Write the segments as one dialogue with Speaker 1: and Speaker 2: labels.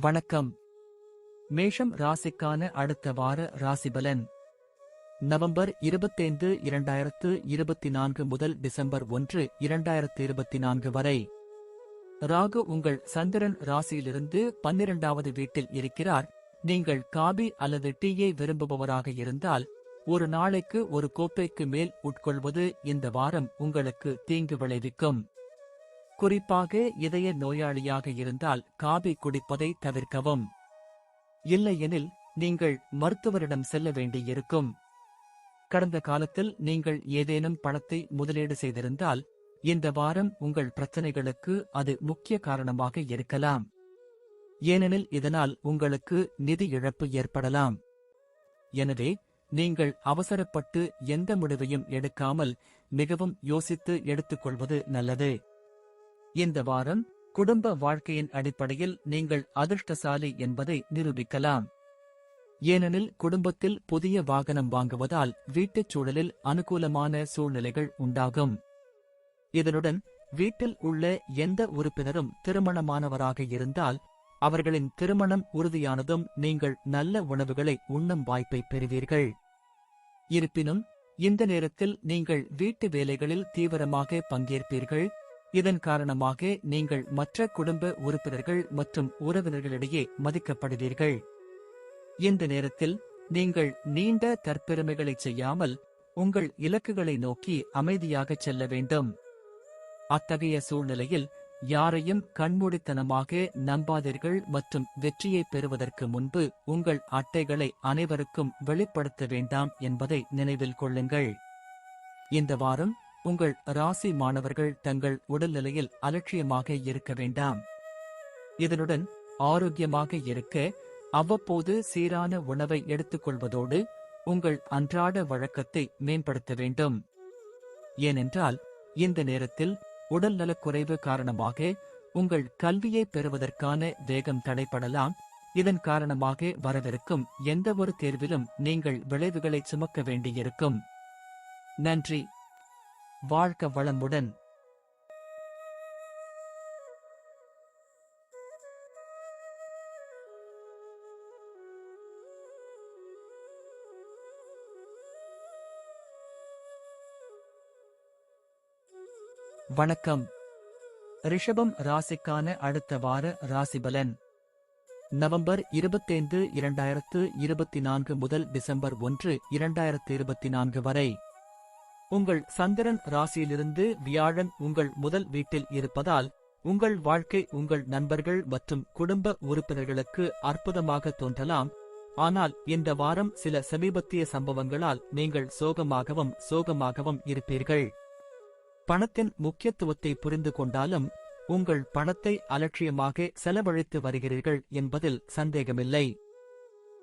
Speaker 1: வணக்கம். மேஷம் ராசிக்கான அடுத்த வார ராசிபலன். நவம்பர் இருபத்தைந்து இரண்டாயிரத்து இருபத்தி நான்கு முதல் டிசம்பர் ஒன்று இரண்டாயிரத்து இருபத்தி நான்கு வரை. ராகு உங்கள் சந்திரன் ராசியிலிருந்து பன்னிரண்டாவது வீட்டில் இருக்கிறார். நீங்கள் காபி அல்லது டீயை விரும்புபவராக இருந்தால் ஒரு நாளைக்கு ஒரு கோப்பைக்கு மேல் உட்கொள்வது இந்த வாரம் உங்களுக்கு தீங்கு விளைவிக்கும். குறிப்பாக இதய நோயாளியாக இருந்தால் காபி குடிப்பதை தவிர்க்கவும். இல்லையெனில் நீங்கள் மருத்துவரிடம் செல்ல வேண்டியிருக்கும். கடந்த காலத்தில் நீங்கள் ஏதேனும் பணத்தை முதலீடு செய்திருந்தால் இந்த வாரம் உங்கள் பிரச்சனைகளுக்கு அது முக்கிய காரணமாக இருக்கலாம். ஏனெனில் இதனால் உங்களுக்கு நிதி இழப்பு ஏற்படலாம். எனவே நீங்கள் அவசரப்பட்டு எந்த முடிவையும் எடுக்காமல் மிகவும் யோசித்து எடுத்துக்கொள்வது நல்லது. இந்த வாரம் குடும்ப வாழ்க்கையின் அடிப்படையில் நீங்கள் அதிர்ஷ்டசாலி என்பதை நிரூபிக்கலாம். ஏனெனில் குடும்பத்தில் புதிய வாகனம் வாங்குவதால் வீட்டுச் சூழலில் அனுகூலமான சூழ்நிலைகள் உண்டாகும். இதனுடன் வீட்டில் உள்ள எந்த உறுப்பினரும் திருமணமானவராக இருந்தால் அவர்களின் திருமணம் உறுதியானதும் நீங்கள் நல்ல உணவுகளை உண்ணும் வாய்ப்பை பெறுவீர்கள். இருப்பினும் இந்த நேரத்தில் நீங்கள் வீட்டு வேலைகளில் தீவிரமாக பங்கேற்பீர்கள். இதன் காரணமாக நீங்கள் மற்ற குடும்ப உறுப்பினர்கள் மற்றும் உறவினர்களிடையே மதிக்கப்படுவீர்கள். இந்த நேரத்தில் நீங்கள் நீண்ட தற்பெருமைகளை செய்யாமல் உங்கள் இலக்குகளை நோக்கி அமைதியாகச் செல்ல வேண்டும். அத்தகைய சூழ்நிலையில் யாரையும் கண்மூடித்தனமாக நம்பாதீர்கள் மற்றும் வெற்றியை பெறுவதற்கு முன்பு உங்கள் அட்டைகளை அனைவருக்கும் வெளிப்படுத்த வேண்டாம் என்பதை நினைவில் கொள்ளுங்கள். இந்த வாரம் உங்கள் ராசி மாணவர்கள் தங்கள் உடல்நிலையில் அலட்சியமாக இருக்க வேண்டாம். இதனுடன் ஆரோக்கியமாக இருக்க அவ்வப்போது சீரான உணவை எடுத்துக்கொள்வதோடு உங்கள் அன்றாட வழக்கத்தை மேம்படுத்த வேண்டும். ஏனென்றால் இந்த நேரத்தில் உடல்நலக்குறைவு காரணமாக உங்கள் கல்வியை பெறுவதற்கான வேகம் தடைப்படலாம் இதன் காரணமாக வரவிருக்கும் எந்தவொரு தேர்விலும் நீங்கள் விளைவுகளை சுமக்க வேண்டியிருக்கும். நன்றி. வாழ்க்க வளமுடன். வணக்கம். ரிஷபம் ராசிக்கான அடுத்த வார ராசிபலன். நவம்பர் இருபத்தைந்து இரண்டாயிரத்து இருபத்தி நான்கு முதல் டிசம்பர் ஒன்று இரண்டாயிரத்து இருபத்தி நான்கு வரை. உங்கள் சந்திரன் ராசியிலிருந்து வியாழன் உங்கள் முதல் வீட்டில் இருப்பதால் உங்கள் வாழ்க்கை உங்கள் நண்பர்கள் மற்றும் குடும்ப உறுப்பினர்களுக்கு அற்புதமாக தோன்றலாம். ஆனால் இந்த வாரம் சில சமீபத்திய சம்பவங்களால் நீங்கள் சோகமாகவும் சோகமாகவும் இருப்பீர்கள். பணத்தின் முக்கியத்துவத்தை புரிந்து கொண்டாலும் உங்கள் பணத்தை அலட்சியமாக செலவழித்து வருகிறீர்கள் என்பதில் சந்தேகமில்லை.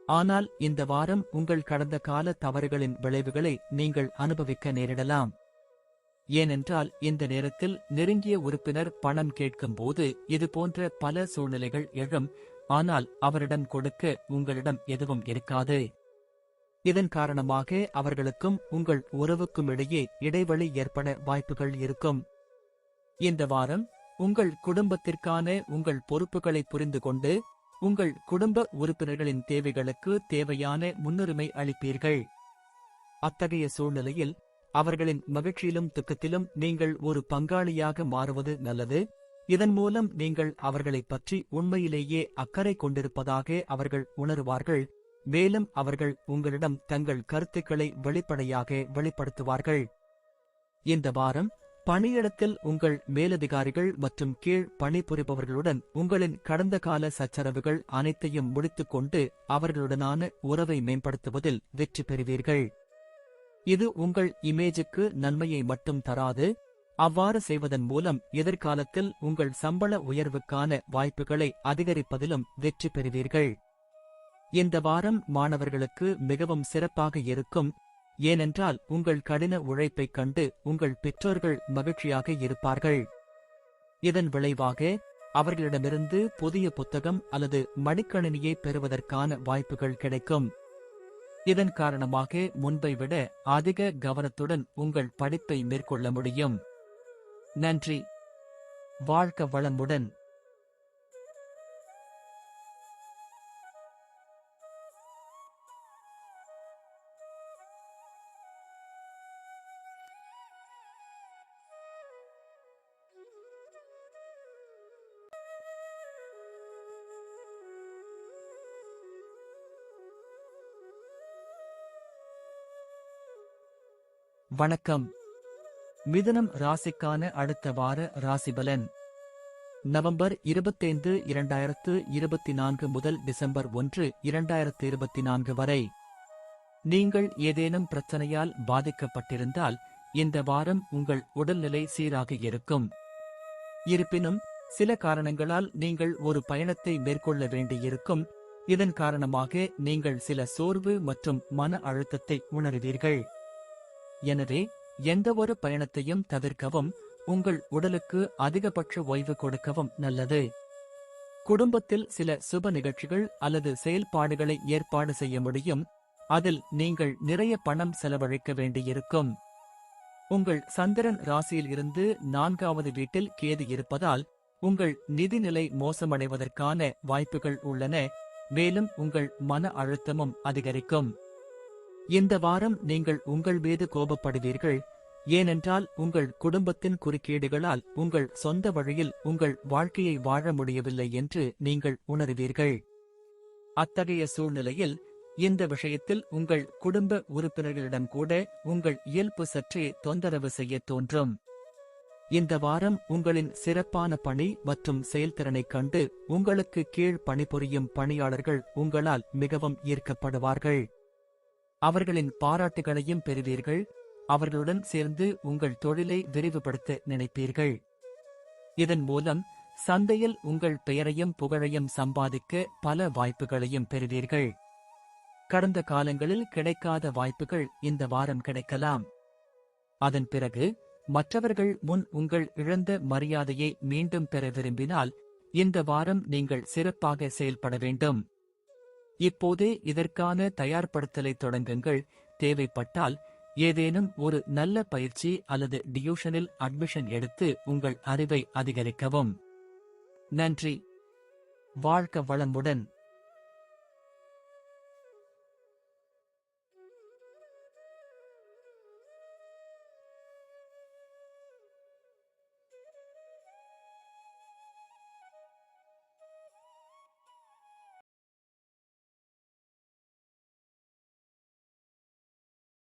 Speaker 1: ஆனால் இந்த வாரம் உங்கள் கடந்த கால தவறுகளின் விளைவுகளை நீங்கள் அனுபவிக்க நேரிடலாம். ஏனென்றால் இந்த நேரத்தில் நெருங்கிய உறுப்பினர் பணம் கேட்கும்போது இது போன்ற பல சூழ்நிலைகள் எழும் ஆனால் அவரிடம் கொடுக்க உங்களிடம் எதுவும் இருக்காது. இதன் காரணமாக அவர்களுக்கும் உங்கள் உறவுக்கும் இடையே இடைவெளி ஏற்பட வாய்ப்புகள் இருக்கும். இந்த வாரம் உங்கள் குடும்பத்திற்கான உங்கள் பொறுப்புகளை புரிந்து கொண்டு உங்கள் குடும்ப உறுப்பினர்களின் தேவைகளுக்கு தேவையான முன்னுரிமை அளிப்பீர்கள். அத்தகைய சூழ்நிலையில் அவர்களின் மகிழ்ச்சியிலும் துக்கத்திலும் நீங்கள் ஒரு பங்காளியாக மாறுவது நல்லது. இதன் மூலம் நீங்கள் அவர்களைப் பற்றி உண்மையிலேயே அக்கறை கொண்டிருப்பதாக அவர்கள் உணருவார்கள். மேலும் அவர்கள் உங்களிடம் தங்கள் கருத்துக்களை வெளிப்படையாக வெளிப்படுத்துவார்கள். இந்த வாரம் பணியிடத்தில் உங்கள் மேலதிகாரிகள் மற்றும் கீழ் பணிபுரிபவர்களுடன் உங்களின் கடந்த கால சச்சரவுகள் அனைத்தையும் முடித்துக்கொண்டு அவர்களுடனான உறவை மேம்படுத்துவதில் வெற்றி பெறுவீர்கள். இது உங்கள் இமேஜுக்கு நன்மையை மட்டும் தராது. அவ்வாறு செய்வதன் மூலம் எதிர்காலத்தில் உங்கள் சம்பள உயர்வுக்கான வாய்ப்புகளை அதிகரிப்பதிலும் வெற்றி பெறுவீர்கள். இந்த வாரம் மாணவர்களுக்கு மிகவும் சிறப்பாக இருக்கும் ஏனென்றால் உங்கள் கடின உழைப்பைக் கண்டு உங்கள் பெற்றோர்கள் மகிழ்ச்சியாக இருப்பார்கள். இதன் விளைவாக அவர்களிடமிருந்து புதிய புத்தகம் அல்லது மடிக்கணினியை பெறுவதற்கான வாய்ப்புகள் கிடைக்கும். இதன் காரணமாக முன்பை விட அதிக கவனத்துடன் உங்கள் படிப்பை மேற்கொள்ள முடியும். நன்றி. வாழ்க வளமுடன். வணக்கம். மிதுனம் ராசிக்கான அடுத்த வார ராசிபலன். நவம்பர் இருபத்தைந்து இரண்டாயிரத்து இருபத்தி நான்கு முதல் டிசம்பர் ஒன்று இரண்டாயிரத்து இருபத்தி நான்கு வரை. நீங்கள் ஏதேனும் பிரச்சனையால் பாதிக்கப்பட்டிருந்தால் இந்த வாரம் உங்கள் உடல்நிலை சீராக இருக்கும். இருப்பினும் சில காரணங்களால் நீங்கள் ஒரு பயணத்தை மேற்கொள்ள வேண்டியிருக்கும். இதன் காரணமாக நீங்கள் சில சோர்வு மற்றும் மன அழுத்தத்தை உணருவீர்கள். எனவே எந்தவொரு பயணத்தையும் தவிர்க்கவும் உங்கள் உடலுக்கு அதிகபட்ச ஓய்வு கொடுக்கவும் நல்லது. குடும்பத்தில் சில சுப நிகழ்ச்சிகள் அல்லது செயல்பாடுகளை ஏற்பாடு செய்ய முடியும். அதில் நீங்கள் நிறைய பணம் செலவழிக்க வேண்டியிருக்கும். உங்கள் சந்திரன் ராசியில் இருந்து நான்காவது வீட்டில் கேது இருப்பதால் உங்கள் நிதிநிலை மோசமடைவதற்கான வாய்ப்புகள் உள்ளன. மேலும் உங்கள் மன அழுத்தமும் அதிகரிக்கும். இந்த வாரம் நீங்கள் உங்கள் மீது கோபப்படுவீர்கள். ஏனென்றால் உங்கள் குடும்பத்தின் குறுக்கீடுகளால் உங்கள் சொந்த வழியில் உங்கள் வாழ்க்கையை வாழ முடியவில்லை என்று நீங்கள் உணருவீர்கள். அத்தகைய சூழ்நிலையில் இந்த விஷயத்தில் உங்கள் குடும்ப உறுப்பினர்களிடம் கூட உங்கள் இயல்பு சற்றே தொந்தரவு செய்ய தோன்றும். இந்த வாரம் உங்களின் சிறப்பான பணி மற்றும் செயல்திறனைக் கண்டு உங்களுக்கு கீழ் பணிபுரியும் பணியாளர்கள் உங்களால் மிகவும் ஈர்க்கப்படுவார்கள். அவர்களின் பாராட்டுகளையும் பெறுவீர்கள். அவர்களுடன் சேர்ந்து உங்கள் தொழிலை விரிவுபடுத்த நினைப்பீர்கள். இதன் மூலம் சந்தையில் உங்கள் பெயரையும் புகழையும் சம்பாதிக்க பல வாய்ப்புகளையும் பெறுவீர்கள். கடந்த காலங்களில் கிடைக்காத வாய்ப்புகள் இந்த வாரம் கிடைக்கலாம். அதன் பிறகு மற்றவர்கள் முன் உங்கள் இழந்த மரியாதையை மீண்டும் பெற விரும்பினால் இந்த வாரம் நீங்கள் சிறப்பாக செயல்பட வேண்டும். இப்போதே இதற்கான தயார்படுத்தலை தொடங்குங்கள். தேவைப்பட்டால் ஏதேனும் ஒரு நல்ல பயிற்சி அல்லது டியூஷனில் அட்மிஷன் எடுத்து உங்கள் அறிவை அதிகரிக்கவும். நன்றி. வாழ்க்க வளமுடன்.